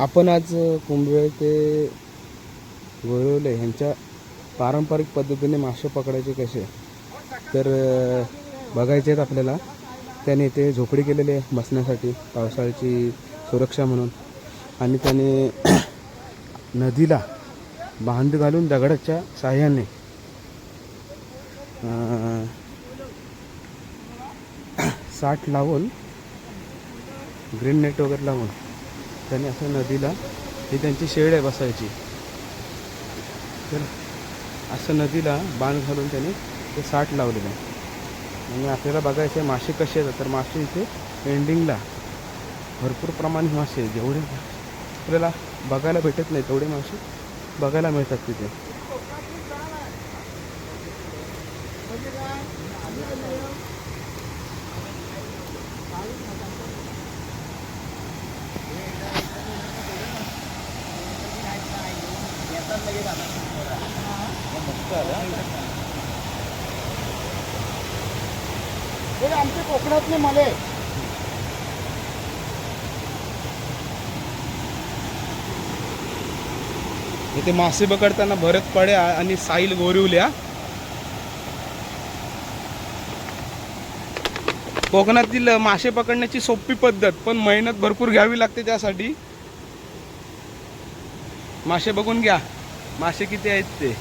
आपण आज कुंभळे ते गोरवले ह्यांच्या पारंपरिक पद्धतीने मासे पकडायचे कसे? तर बघायचे आहेत आपल्याला. त्याने इथे झोपडी केलेली आहे बसण्यासाठी पावसाळ्याची सुरक्षा म्हणून. आणि त्याने नदीला बांध घालून दगडाच्या साह्याने साठ लावून ग्रीन नेट वगैरे लावून त्यांनी असं नदीला ही त्यांची शेड आहे बसायची. तर असं नदीला बांध घालून त्यांनी ते साठ लावलेलं आहे. आणि आपल्याला बघायचं आहे मासे कसे येतात तर मासे इथे एंडिंगला भरपूर प्रमाणात मासे जेवढे आपल्याला बघायला भेटत नाही तेवढे मासे बघायला मिळतात तिथे. हे आमचे कोकणातले मले. इथे मासे पकडताना भरत पड्या आणि साईल गोरिवल्या. कोकणातील मासे पकडण्याची सोपी पद्धत पण मेहनत भरपूर घ्यावी लागते त्यासाठी. मासे बघून घ्या. मासे किती आहेत ते?